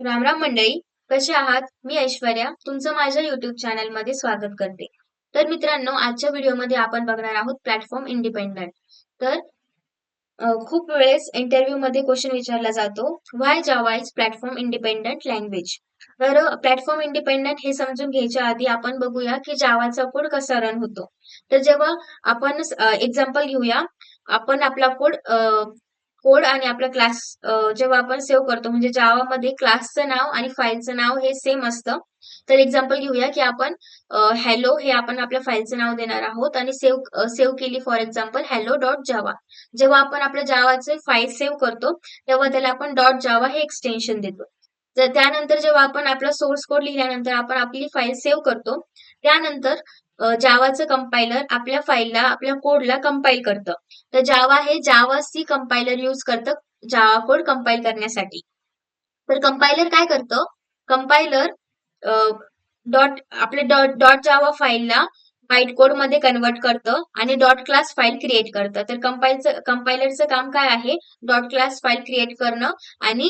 रामराम मंडळी कसे आहात? मी ऐश्वर्या तुमचं माझ्या युट्यूब चॅनलमध्ये स्वागत करते. तर मित्रांनो आजच्या व्हिडिओमध्ये आपण बघणार आहोत प्लॅटफॉर्म इंडिपेंडंट तर खूप वेळेस इंटरव्ह्यू मध्ये क्वेश्चन विचारला जातो why Java is platform independent language तर प्लॅटफॉर्म इंडिपेंडंट हे समजून घ्यायच्या आधी आपण बघूया की जावाचा कोड कसा रन होतो. तर जेव्हा आपण एक्झाम्पल घेऊया आपण आपला कोड कोड आणि आपला क्लास जेव्हा आपण सेव्ह करतो म्हणजे जावामध्ये क्लासचं नाव आणि फाईलचं नाव हे सेम असतं. तर एक्झाम्पल घेऊया की आपण हॅलो हे आपण आपल्या फाईलचं नाव देणार आहोत आणि सेव्ह सेव्ह केली for example hello dot Java जेव्हा आपण आपल्या जावाचे फाईल सेव्ह करतो तेव्हा त्याला आपण डॉट जावा हे एक्सटेन्शन देतो. तर त्यानंतर जेव्हा आपण आपला सोर्स कोड लिहिल्यानंतर आपण आपली फाईल सेव्ह करतो त्यानंतर जावाचं कंपायलर आपल्या फाईलला आपल्या कोडला कंपाईल करतं. तर जावा हे जावा सी कंपायलर यूज करतं जावा कोड कंपाईल करण्यासाठी. तर कंपायलर काय करतं? कंपायलर डॉट आपले डॉट डॉट जावा फाईलला व्हाईट कोडमध्ये कन्वर्ट करतं आणि डॉट क्लास फाईल क्रिएट करतं. तर कंपाईलचं कंपायलरचं काम काय आहे? डॉट क्लास फाईल क्रिएट करणं आणि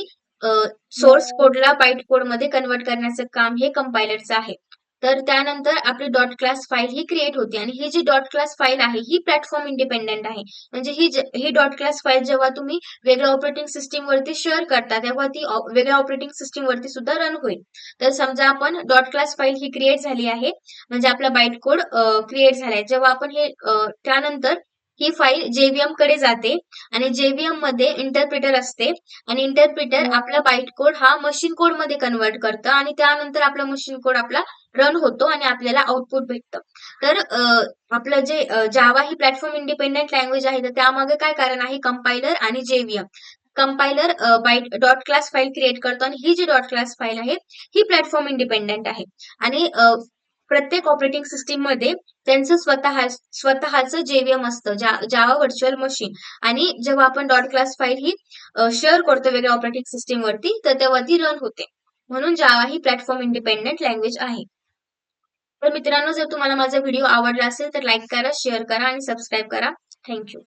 सोर्स कोडला बाईट कोडमध्ये कन्वर्ट करण्याचं काम हे कंपायलरचं आहे. तर त्यानंतर आपली डॉट क्लास फाईल ही क्रिएट होते आणि ही जी डॉट क्लास फाईल आहे ही प्लॅटफॉर्म इंडिपेंडेंट आहे. म्हणजे ही ही डॉट क्लास फाईल जेव्हा तुम्ही वेगळ्या ऑपरेटिंग सिस्टीम वरती शेअर करता तेव्हा ती वेगळ्या ऑपरेटिंग सिस्टीम वरती सुद्धा रन होईल. तर समजा आपण डॉट क्लास फाईल ही क्रिएट झाली आहे. म्हणजे आपला बाईट कोड क्रिएट झालाय. जेव्हा आपण हे त्यानंतर ही फाईल जेव्हीएमकडे जाते आणि जेव्हीएममध्ये इंटरप्रिटर असते. आणि इंटरप्रिटर आपला बाईट कोड हा मशीन कोडमध्ये कन्वर्ट करतं आणि त्यानंतर आपला मशीन कोड आपला रन होतो आणि आपल्याला आउटपुट भेटतं. तर आपलं जे जावा ही प्लॅटफॉर्म इंडिपेंडेंट लँग्वेज आहे तर त्यामागे काय कारण आहे? कंपायलर आणि JVM compiler byte dot class file create करतो आणि ही जी डॉट क्लास फाईल आहे ही प्लॅटफॉर्म इंडिपेंडेंट आहे. आणि प्रत्येक ऑपरेटिंग सिस्टीममध्ये त्यांचं स्वतः स्वतःचं जेव्हीएम असतं जावा व्हर्च्युअल मशीन आणि जेव्हा आपण डॉट क्लास फाईल ही शेअर करतो वेगळ्या ऑपरेटिंग सिस्टीम वरती तर त्यावरती ती रन होते. म्हणून जावा ही प्लॅटफॉर्म इंडिपेंडेंट लँग्वेज आहे. तर मित्रांनो जर तुम्हाला माझा व्हिडिओ आवडला असेल तर लाईक करा शेअर करा आणि सबस्क्राईब करा. थँक्यू